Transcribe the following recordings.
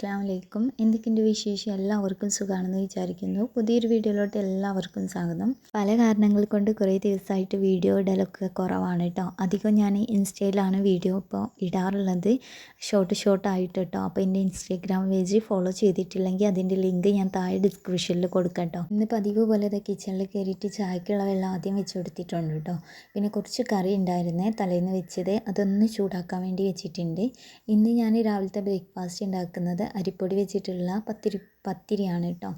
അസ്സാം വലൈക്കും എന്തൊക്കെയുണ്ട് വിശേഷം? എല്ലാവർക്കും സുഖമാണെന്ന് വിചാരിക്കുന്നു. പുതിയൊരു വീഡിയോയിലോട്ട് എല്ലാവർക്കും സ്വാഗതം. പല കാരണങ്ങൾ കൊണ്ട് കുറേ ദിവസമായിട്ട് വീഡിയോ ഇടലൊക്കെ കുറവാണ് കേട്ടോ. അധികം ഞാൻ ഇൻസ്റ്റയിലാണ് വീഡിയോ ഇപ്പോൾ ഇടാറുള്ളത്. ഷോർട്ട് ഷോർട്ട് ആയിട്ട് കേട്ടോ. അപ്പോൾ എന്റെ ഇൻസ്റ്റാഗ്രാം പേജ് ഫോളോ ചെയ്തിട്ടില്ലെങ്കിൽ അതിന്റെ ലിങ്ക് ഞാൻ താഴെ ഡിസ്ക്രിപ്ഷനിൽ കൊടുക്കാം കേട്ടോ. ഇന്ന് പതിവ് പോലെ ഇത് കിച്ചണിൽ കയറിയിട്ട് ചായക്കുള്ള വെള്ളം ആദ്യം വെച്ച് കൊടുത്തിട്ടുണ്ട് കേട്ടോ. പിന്നെ കുറച്ച് കറി ഉണ്ടായിരുന്നേ തലേന്ന് വെച്ചത്. അതൊന്ന് ചൂടാക്കാൻ വേണ്ടി വെച്ചിട്ടുണ്ട്. ഇന്ന് ഞാൻ രാവിലത്തെ ബ്രേക്ക്ഫാസ്റ്റ് ഉണ്ടാക്കുന്നത് അരിപ്പൊടി വെച്ചിട്ടുള്ള പത്തിരി പത്തിരിയാണ് കേട്ടോ.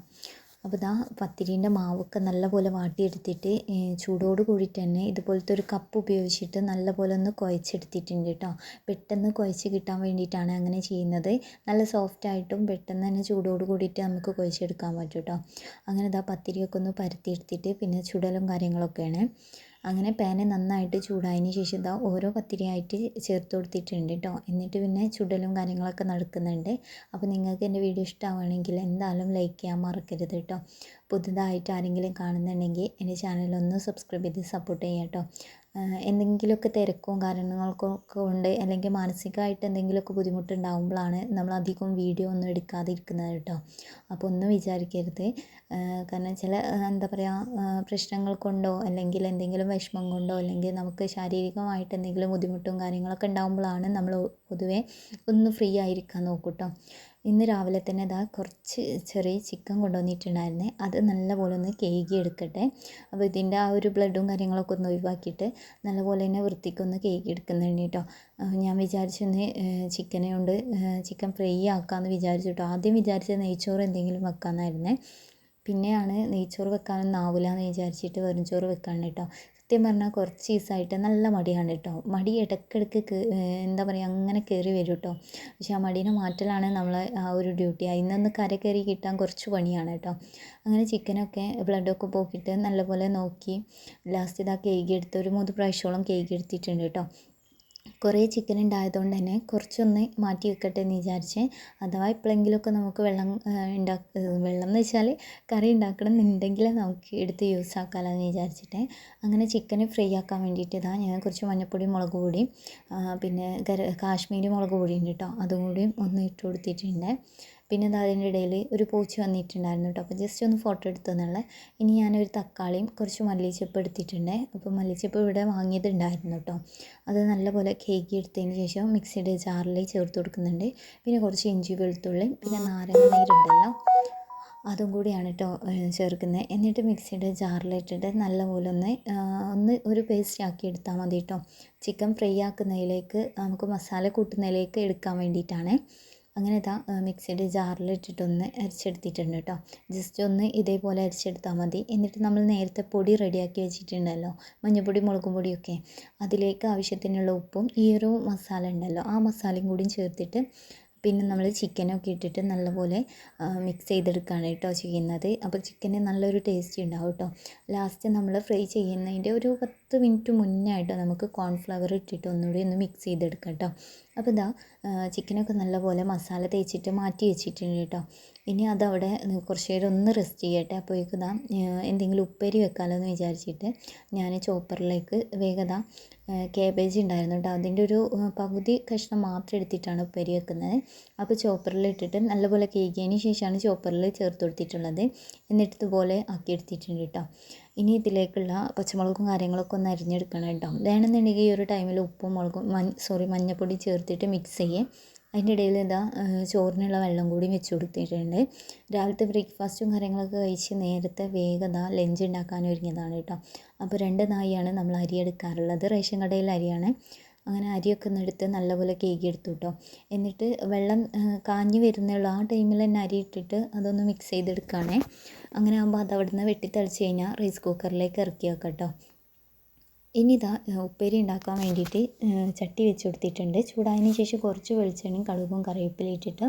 അപ്പോൾ ഇതാ പത്തിരീന്റെ മാവൊക്കെ നല്ലപോലെ വാട്ടിയെടുത്തിട്ട് ചൂടോട് കൂടിയിട്ട് തന്നെ ഇതുപോലത്തെ ഒരു കപ്പ് ഉപയോഗിച്ചിട്ട് നല്ലപോലെ ഒന്ന് കുഴച്ചെടുത്തിട്ടുണ്ട് കേട്ടോ. പെട്ടെന്ന് കുഴച്ച് കിട്ടാൻ വേണ്ടിയിട്ടാണ് അങ്ങനെ ചെയ്യുന്നത്. നല്ല സോഫ്റ്റ് ആയിട്ടും പെട്ടെന്ന് തന്നെ ചൂടോട് കൂടിയിട്ട് നമുക്ക് കുഴച്ചെടുക്കാൻ പറ്റും കേട്ടോ. അങ്ങനെ ഇതാ പത്തിരിയൊക്കെ ഒന്ന് പരത്തിയെടുത്തിട്ട് പിന്നെ ചുടലും കാര്യങ്ങളൊക്കെയാണ്. അങ്ങനെ പാന് നന്നായിട്ട് ചൂടായതിന് ശേഷം ഇതാ ഓരോ പത്തിരിയായിട്ട് ചേർത്ത് കൊടുത്തിട്ടുണ്ട് കേട്ടോ എന്നിട്ട് പിന്നെ ചുടലും കാര്യങ്ങളൊക്കെ നടക്കുന്നുണ്ട്. അപ്പോൾ നിങ്ങൾക്ക് എന്റെ വീഡിയോ ഇഷ്ടമാവുകയാണെങ്കിൽ എന്തായാലും ലൈക്ക് ചെയ്യാൻ മറക്കരുത് കേട്ടോ പുതുതായിട്ട് ആരെങ്കിലും കാണുന്നുണ്ടെങ്കിൽ എന്റെ ചാനലൊന്ന് സബ്സ്ക്രൈബ് ചെയ്ത് സപ്പോർട്ട് ചെയ്യാം കേട്ടോ എന്തെങ്കിലുമൊക്കെ തിരക്കും കാരണങ്ങൾക്കൊക്കെ ഉണ്ട്. അല്ലെങ്കിൽ മാനസികമായിട്ട് എന്തെങ്കിലുമൊക്കെ ബുദ്ധിമുട്ടുണ്ടാകുമ്പോഴാണ് നമ്മൾ അധികം വീഡിയോ ഒന്നും എടുക്കാതെ എടുക്കാതിരിക്കുന്നത് കേട്ടോ. അപ്പോൾ ഒന്നും വിചാരിക്കരുത്. കാരണം ചില എന്താ പറയുക പ്രശ്നങ്ങൾ കൊണ്ടോ അല്ലെങ്കിൽ എന്തെങ്കിലും വിഷമം കൊണ്ടോ അല്ലെങ്കിൽ നമുക്ക് ശാരീരികമായിട്ട് എന്തെങ്കിലും ബുദ്ധിമുട്ടും കാര്യങ്ങളൊക്കെ ഉണ്ടാകുമ്പോഴാണ് നമ്മൾ പൊതുവേ ഒന്ന് ഫ്രീ ആയിരിക്കാൻ നോക്കൂട്ടോ ഇന്ന് രാവിലെ തന്നെ ഇതാ കുറച്ച് ചെറിയ ചിക്കൻ കൊണ്ടുവന്നിട്ടുണ്ടായിരുന്നേ. അത് നല്ലപോലെ ഒന്ന് കേകി എടുക്കട്ടെ അപ്പോൾ ഇതിന്റെ ആ ഒരു ബ്ലഡും കാര്യങ്ങളൊക്കെ ഒന്ന് ഒഴിവാക്കിയിട്ട് നല്ലപോലെ തന്നെ വൃത്തിക്കൊന്ന് കേകി എടുക്കുന്നുണ്ട് കേട്ടോ. ഞാൻ വിചാരിച്ചൊന്ന് ചിക്കനെ കൊണ്ട് ചിക്കൻ ഫ്രൈ ആക്കാമെന്ന് വിചാരിച്ചു കേട്ടോ. ആദ്യം വിചാരിച്ചത് നെയ്ച്ചോറ് എന്തെങ്കിലും വെക്കാമെന്നായിരുന്നേ പിന്നെയാണ് നെയ്ച്ചോറ് വെക്കാനൊന്നും ആവില്ല എന്ന് വിചാരിച്ചിട്ട് വെറും ചോറ് വെക്കാണ് കേട്ടോ. സത്യം പറഞ്ഞാൽ കുറച്ച് ദിവസമായിട്ട് നല്ല മടിയാണ് കേട്ടോ. മടി ഇടയ്ക്കിടയ്ക്ക് എന്താ പറയുക അങ്ങനെ കയറി വരും കേട്ടോ. പക്ഷേ ആ മടീനെ മാറ്റലാണ് നമ്മളെ ആ ഒരു ഡ്യൂട്ടി. ഇന്നൊന്ന് കര കയറി കിട്ടാൻ കുറച്ച് പണിയാണ് കേട്ടോ. അങ്ങനെ ചിക്കനൊക്കെ ബ്ലഡൊക്കെ പോക്കിയിട്ട് നല്ലപോലെ നോക്കി ലാസ്റ്റ് ഇതാ കേക്ക് എടുത്ത് ഒരു മൂന്ന് പ്രാവശ്യത്തോളം കേക്ക് എടുത്തിട്ടുണ്ട് കേട്ടോ. കുറേ ചിക്കൻ ഉണ്ടായതുകൊണ്ട് തന്നെ കുറച്ചൊന്ന് മാറ്റി വെക്കട്ടെ എന്ന് വിചാരിച്ച്. അഥവാ എപ്പോഴെങ്കിലുമൊക്കെ നമുക്ക് വെള്ളം ഉണ്ടാക്ക വെള്ളം എന്ന് വെച്ചാൽ കറി ഉണ്ടാക്കണം എന്നുണ്ടെങ്കിൽ നമുക്ക് എടുത്ത് യൂസ് ആക്കാമല്ലോ എന്ന് വിചാരിച്ചിട്ട്. അങ്ങനെ ചിക്കൻ ഫ്രൈ ആക്കാൻ വേണ്ടിയിട്ട് ഇതാ ഞാൻ കുറച്ച് മഞ്ഞൾപ്പൊടി മുളക് പൊടി പിന്നെ കാശ്മീരി മുളക് പൊടി ഉണ്ട് കേട്ടോ അതും കൂടി ഒന്ന് ഇട്ട് കൊടുത്തിട്ടുണ്ട്. പിന്നെ അത് അതിന്റെ ഇടയിൽ ഒരു പൂച്ച വന്നിട്ടുണ്ടായിരുന്നു കേട്ടോ. അപ്പോൾ ജസ്റ്റ് ഒന്ന് ഫോട്ടോ എടുത്തെന്നുള്ള ഇനി ഞാനൊരു തക്കാളിയും കുറച്ച് മല്ലിച്ചപ്പ് എടുത്തിട്ടുണ്ട്. അപ്പോൾ മല്ലിച്ചപ്പ് ഇവിടെ വാങ്ങിയതുണ്ടായിരുന്നു കേട്ടോ. അത് നല്ലപോലെ കേക്ക് എടുത്തതിന് ശേഷം മിക്സിയുടെ ജാറിൽ ചേർത്ത് കൊടുക്കുന്നുണ്ട്. പിന്നെ കുറച്ച് ഇഞ്ചി വെളുത്തുള്ളി പിന്നെ നാരങ്ങ നീരുണ്ടല്ലോ. അതും കൂടിയാണ് കേട്ടോ ചേർക്കുന്നത് എന്നിട്ട് മിക്സിയുടെ ജാറിലിട്ടിട്ട് നല്ലപോലെ ഒന്ന് ഒന്ന് ഒരു പേസ്റ്റ് ആക്കി എടുത്താൽ മതി കേട്ടോ. ചിക്കൻ ഫ്രൈ ആക്കുന്നതിലേക്ക് നമുക്ക് മസാല കൂട്ടുന്നതിലേക്ക് എടുക്കാൻ വേണ്ടിയിട്ടാണ്. അങ്ങനെ ഇതാ മിക്സിയുടെ ജാറിലിട്ടിട്ടൊന്ന് അരച്ചെടുത്തിട്ടുണ്ട് കേട്ടോ ജസ്റ്റ് ഒന്ന് ഇതേപോലെ അരിച്ചെടുത്താൽ മതി. എന്നിട്ട് നമ്മൾ നേരത്തെ പൊടി റെഡിയാക്കി വെച്ചിട്ടുണ്ടല്ലോ. മഞ്ഞൾപ്പൊടി മുളകും പൊടിയൊക്കെ. അതിലേക്ക് ആവശ്യത്തിനുള്ള ഉപ്പും ഈ ഒരു മസാല ഉണ്ടല്ലോ ആ മസാലയും കൂടിയും ചേർത്തിട്ട് പിന്നെ നമ്മൾ ചിക്കനൊക്കെ ഇട്ടിട്ട് നല്ലപോലെ മിക്സ് ചെയ്തെടുക്കുകയാണ് കേട്ടോ ചെയ്യുന്നത്. അപ്പോൾ ചിക്കന് നല്ലൊരു ടേസ്റ്റ് ഉണ്ടാവും കേട്ടോ ലാസ്റ്റ് നമ്മൾ ഫ്രൈ ചെയ്യുന്നതിന്റെ ഒരു പത്ത് മിനിറ്റ് മുന്നേ ആയിട്ട് നമുക്ക് കോൺഫ്ലവർ ഇട്ടിട്ട് ഒന്നുകൂടി ഒന്ന് മിക്സ് ചെയ്തെടുക്കാം കേട്ടോ അപ്പോൾ ഇതാ ചിക്കനൊക്കെ നല്ലപോലെ മസാല തേച്ചിട്ട് മാറ്റി വെച്ചിട്ടുണ്ട് കേട്ടോ. ഇനി അതവിടെ കുറച്ച് നേരം ഒന്ന് റെസ്റ്റ് ചെയ്യട്ടെ. അപ്പോഴേക്കും ഇതാ എന്തെങ്കിലും ഉപ്പേരി വെക്കാമല്ലോ എന്ന് വിചാരിച്ചിട്ട് ഞാൻ ചോപ്പറിലേക്ക് വേഗത കേബേജ് ഉണ്ടായിരുന്നു കേട്ടോ. അതിന്റെ ഒരു പകുതി കഷ്ണം മാത്രം എടുത്തിട്ടാണ് ഉപ്പേരി വെക്കുന്നത്. അപ്പോൾ ചോപ്പറിൽ ഇട്ടിട്ട് നല്ലപോലെ കേക്കിയതിന് ശേഷമാണ് ചോപ്പറിൽ ചേർത്ത് കൊടുത്തിട്ടുള്ളത്. എന്നിട്ട് ഇതുപോലെ ആക്കി എടുത്തിട്ടുണ്ട് കേട്ടോ. ഇനി ഇതിലേക്കുള്ള പച്ചമുളകും കാര്യങ്ങളൊക്കെ ഒന്ന് അരിഞ്ഞെടുക്കണം കേട്ടോ. വേണമെന്നുണ്ടെങ്കിൽ ഈ ഒരു ടൈമിൽ ഉപ്പും മുളകും മഞ്ഞ സോറി മഞ്ഞൾപ്പൊടി ചേർത്തിട്ട് മിക്സ് ചെയ്യേ. അതിന്റെ ഇടയിൽ ഇതാ ചോറിനുള്ള വെള്ളം കൂടി വെച്ച് കൊടുത്തിട്ടുണ്ട്. രാവിലത്തെ ബ്രേക്ക്ഫാസ്റ്റും കാര്യങ്ങളൊക്കെ കഴിച്ച് നേരത്തെ വേഗത ലഞ്ച് ഉണ്ടാക്കാൻ ഒരുങ്ങിയതാണ് കേട്ടോ. അപ്പോൾ രണ്ട് നായിയാണ് നമ്മൾ അരി എടുക്കാറുള്ളത് റേഷൻ കടയിലെ അരിയാണ്. അങ്ങനെ അരിയൊക്കെ ഒന്ന് എടുത്ത് നല്ലപോലെ കേകി എടുത്തു കേട്ടോ എന്നിട്ട് വെള്ളം കാഞ്ഞ് വരുന്നുള്ള ആ ടൈമിൽ തന്നെ അരി ഇട്ടിട്ട് അതൊന്ന് മിക്സ് ചെയ്തെടുക്കുകയാണേ അങ്ങനെ ആകുമ്പോൾ അത് അവിടെ നിന്ന് വെട്ടിത്തളിച്ച് കഴിഞ്ഞാൽ റൈസ് കുക്കറിലേക്ക് ഇറക്കി വെക്കാം കേട്ടോ ഇനി ഇതാ ഉപ്പേരി ഉണ്ടാക്കാൻ വേണ്ടിയിട്ട് ചട്ടി വെച്ച് കൊടുത്തിട്ടുണ്ട്. ചൂടായതിന് ശേഷം കുറച്ച് വെളിച്ചെണ്ണയും കടുകും കറിവേപ്പിലയും ഇട്ടിട്ട്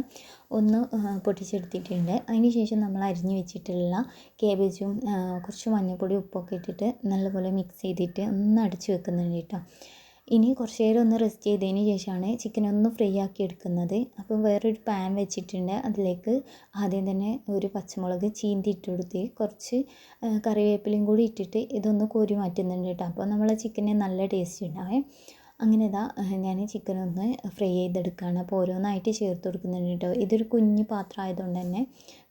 ഒന്ന് പൊട്ടിച്ചെടുത്തിട്ടുണ്ട്. അതിന് ശേഷം നമ്മൾ അരിഞ്ഞ് വെച്ചിട്ടുള്ള കേബേജും കുറച്ച് മഞ്ഞൾപ്പൊടി ഉപ്പൊക്കെ ഇട്ടിട്ട് നല്ലപോലെ മിക്സ് ചെയ്തിട്ട് ഒന്ന് അടിച്ച് വെക്കുന്നുണ്ട് കേട്ടോ ഇനി കുറച്ച് നേരം ഒന്ന് റെസ്റ്റ് ചെയ്തതിന് ശേഷമാണ് ചിക്കൻ ഒന്ന് ഫ്രൈ ആക്കി എടുക്കുന്നത്. അപ്പം വേറൊരു പാൻ വെച്ചിട്ടുണ്ട്. അതിലേക്ക് ആദ്യം തന്നെ ഒരു പച്ചമുളക് ചീന്തി ഇട്ട് കൊടുത്ത് കുറച്ച് കറിവേപ്പിലയും കൂടി ഇട്ടിട്ട് ഇതൊന്ന് കോരി മാറ്റുന്നുണ്ട് കേട്ടോ. അപ്പോൾ നമ്മളെ ചിക്കന് നല്ല ടേസ്റ്റ് ഉണ്ടാവേ. അങ്ങനെ ഇതാ ഞാൻ ചിക്കൻ ഒന്ന് ഫ്രൈ ചെയ്തെടുക്കുകയാണ് അപ്പോൾ ഓരോന്നായിട്ട് ചേർത്ത് കൊടുക്കുന്നുണ്ട് കേട്ടോ. ഇതൊരു കുഞ്ഞ് പാത്രം ആയതുകൊണ്ട് തന്നെ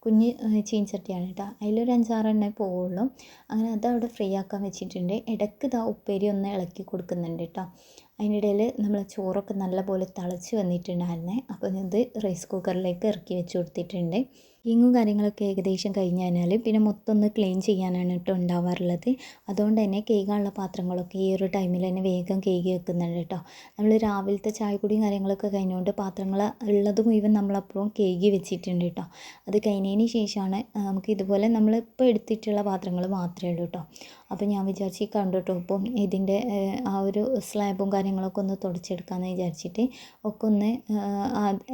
കുഞ്ഞ് ചീൻചട്ടിയാണ് കേട്ടോ. അതിലൊരു അഞ്ചാറെണ്ണേ പോവുള്ളൂ. അങ്ങനെ അത് അവിടെ ഫ്രൈ ആക്കാൻ വെച്ചിട്ടുണ്ട്. ഇടയ്ക്ക് ഇതാ ഉപ്പേരി ഒന്ന് ഇളക്കി കൊടുക്കുന്നുണ്ട് കേട്ടോ. അതിനിടയിൽ നമ്മൾ ചോറൊക്കെ നല്ലപോലെ തിളച്ച് വന്നിട്ടുണ്ടായിരുന്നേ. അപ്പോൾ ഇത് റൈസ് കുക്കറിലേക്ക് ഇറക്കി വെച്ച് കൊടുത്തിട്ടുണ്ട്. കുക്കിങ്ങും കാര്യങ്ങളൊക്കെ ഏകദേശം കഴിഞ്ഞ് കഴിഞ്ഞാൽ പിന്നെ മൊത്തം ഒന്ന് ക്ലീൻ ചെയ്യാനാണ് കേട്ടോ ഉണ്ടാവാറുള്ളത്. അതുകൊണ്ട് തന്നെ കേൾക്കാനുള്ള പാത്രങ്ങളൊക്കെ ഈ ഒരു ടൈമിൽ തന്നെ വേഗം കേകി വെക്കുന്നുണ്ട് കേട്ടോ നമ്മൾ രാവിലത്തെ ചായക്കുടിയും കാര്യങ്ങളൊക്കെ കഴിഞ്ഞുകൊണ്ട് പാത്രങ്ങൾ ഉള്ളത് മുഴുവൻ നമ്മളപ്പോഴും കേകി വെച്ചിട്ടുണ്ട് കേട്ടോ അത് കഴിഞ്ഞതിന് ശേഷമാണ് നമുക്ക് ഇതുപോലെ നമ്മളിപ്പോൾ എടുത്തിട്ടുള്ള പാത്രങ്ങൾ മാത്രമേ ഉള്ളൂ കേട്ടോ അപ്പോൾ ഞാൻ വിചാരിച്ച് കണ്ടു ഇപ്പം ഇതിന്റെ ആ ഒരു സ്ലാബും കാര്യങ്ങളൊക്കെ ഒന്ന് തുടച്ചെടുക്കാമെന്ന് വിചാരിച്ചിട്ട് ഒക്കെ ഒന്ന്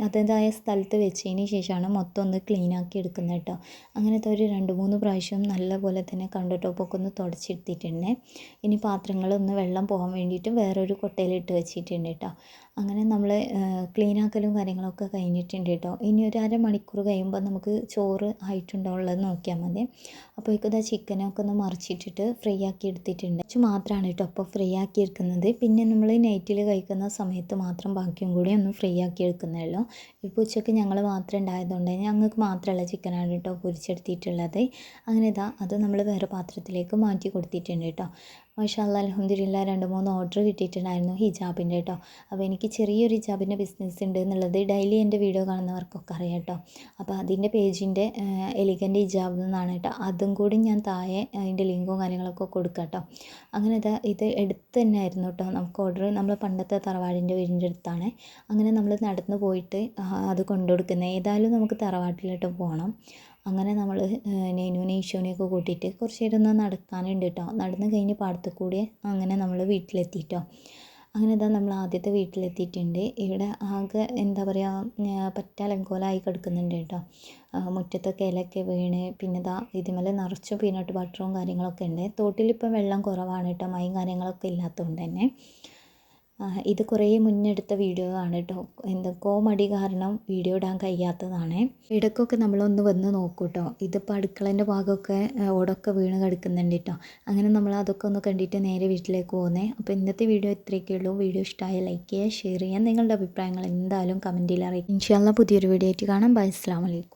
അതേതായ സ്ഥലത്ത് വെച്ചതിന് ശേഷമാണ് മൊത്തം ഒന്ന് ക്ലീൻ ആക്കി എടുക്കുന്നത് കേട്ടോ. അങ്ങനത്തെ ഒരു രണ്ട് മൂന്ന് പ്രാവശ്യം നല്ലപോലെ തന്നെ കൗണ്ടർ ടോപ്പൊക്കെ ഒന്ന് തുടച്ചെടുത്തിട്ടുണ്ട് ഇനി പാത്രങ്ങളൊന്ന് വെള്ളം പോകാൻ വേണ്ടിയിട്ട് വേറൊരു കൊട്ടയിലിട്ട് വെച്ചിട്ടുണ്ട് കേട്ടോ. അങ്ങനെ നമ്മൾ ക്ലീൻ ആക്കലും കാര്യങ്ങളൊക്കെ കഴിഞ്ഞിട്ടുണ്ട് കേട്ടോ ഇനി ഒരു അരമണിക്കൂർ കഴിയുമ്പോൾ നമുക്ക് ചോറ് ആയിട്ടുണ്ടോ ഉള്ളത് നോക്കിയാൽ മതി. അപ്പോഴേക്കും ഇതാ ചിക്കനൊക്കെ ഒന്ന് മറിച്ചിട്ടിട്ട് ഫ്രൈ ആക്കി എടുത്തിട്ടുണ്ട്. കുറച്ച് മാത്രമാണ് കേട്ടോ അപ്പോൾ ഫ്രൈ ആക്കി എടുക്കുന്നത്. പിന്നെ നമ്മൾ നൈറ്റിൽ കഴിക്കുന്ന സമയത്ത് മാത്രം ബാക്കിയും കൂടി ഒന്ന് ഫ്രൈ ആക്കി എടുക്കുന്നേ ഇപ്പോൾ ഉച്ചയ്ക്ക് ഞങ്ങൾ മാത്രം ഉണ്ടായതുകൊണ്ട് ഞങ്ങൾക്ക് മാത്രമുള്ള ചിക്കനാണ് കേട്ടോ പൊരിച്ചെടുത്തിട്ടുള്ളത്. അങ്ങനെ ഇതാ അത് നമ്മൾ വേറെ പാത്രത്തിലേക്ക് മാറ്റി കൊടുത്തിട്ടുണ്ട് കേട്ടോ മാഷാല്ല അലഹമ്മദില്ല രണ്ട് മൂന്ന് ഓർഡർ കിട്ടിയിട്ടുണ്ടായിരുന്നു ഹിജാബിന്റെ കേട്ടോ അപ്പോൾ എനിക്ക് ചെറിയൊരു ഹിജാബിന്റെ ബിസിനസ് ഉണ്ട് എന്നുള്ളത് ഡെയിലി എന്റെ വീഡിയോ കാണുന്നവർക്കൊക്കെ അറിയാം കേട്ടോ അപ്പോൾ അതിന്റെ പേജിന്റെ എലിഗന്റ് ഹിജാബ് എന്നാണ് കേട്ടോ അതും കൂടി ഞാൻ താഴെ അതിന്റെ ലിങ്കും കാര്യങ്ങളൊക്കെ കൊടുക്കാം കേട്ടോ അങ്ങനെ ഇത് ഇത് എടുത്ത് തന്നെ ആയിരുന്നു കേട്ടോ നമുക്ക് ഓർഡർ നമ്മൾ പണ്ടത്തെ തറവാടിന്റെ വീടിന്റെ അടുത്താണ്. അങ്ങനെ നമ്മൾ നടന്നു പോയിട്ട് അത് കൊണ്ടു കൊടുക്കുന്നത് ഏതായാലും നമുക്ക് തറവാട്ടിലോട്ട് പോകണം. അങ്ങനെ നമ്മൾ നൈനുവിനെ ഈശോനെയൊക്കെ കൂട്ടിയിട്ട് കുറച്ച് നേരം ഒന്ന് നടക്കാനുണ്ട് കേട്ടോ നടന്ന് കഴിഞ്ഞ് പാടത്ത് കൂടി അങ്ങനെ നമ്മൾ വീട്ടിലെത്തി കേട്ടോ അങ്ങനെ ഇതാ നമ്മൾ ആദ്യത്തെ വീട്ടിലെത്തിയിട്ടുണ്ട്. ഇവിടെ ആകെ എന്താ പറയുക പറ്റ അലങ്കോലമായി കിടക്കുന്നുണ്ട് കേട്ടോ മുറ്റത്തൊക്കെ ഇലയൊക്കെ വീണ് പിന്നെ ഇതാ ഇതിമേലെ നിറച്ചും പീനട്ട് ബട്ടറും കാര്യങ്ങളൊക്കെ ഉണ്ട്. തോട്ടിലിപ്പം വെള്ളം കുറവാണ് കേട്ടോ മയും കാര്യങ്ങളൊക്കെ ഇല്ലാത്തതുകൊണ്ട് തന്നെ. ഇത് കുറേ മുന്നെടുത്ത വീഡിയോ ആണ് കേട്ടോ. എന്തൊക്കെയോ മടി കാരണം വീഡിയോ ഇടാൻ കഴിയാത്തതാണ്. ഇടയ്ക്കൊക്കെ നമ്മളൊന്ന് വന്ന് നോക്കൂ കേട്ടോ ഇതിപ്പോൾ അടുക്കളേന്റെ ഭാഗമൊക്കെ ഓടൊക്കെ വീണ് കിടക്കുന്നുണ്ട് കേട്ടോ അങ്ങനെ നമ്മൾ അതൊക്കെ ഒന്ന് കണ്ടിട്ട് നേരെ വീട്ടിലേക്ക് പോകുന്നേ. അപ്പോൾ ഇന്നത്തെ വീഡിയോ ഇത്രയൊക്കെ ഉള്ളൂ. വീഡിയോ ഇഷ്ടമായ ലൈക്ക് ചെയ്യുക ഷെയർ ചെയ്യുക. നിങ്ങളുടെ അഭിപ്രായങ്ങൾ എന്തായാലും കമന്റിൽ അറിയിക്കും ഇൻഷാല്ല പുതിയൊരു വീഡിയോ ആയിട്ട് കാണാം. ബൈ അസ്സാം വലൈക്കും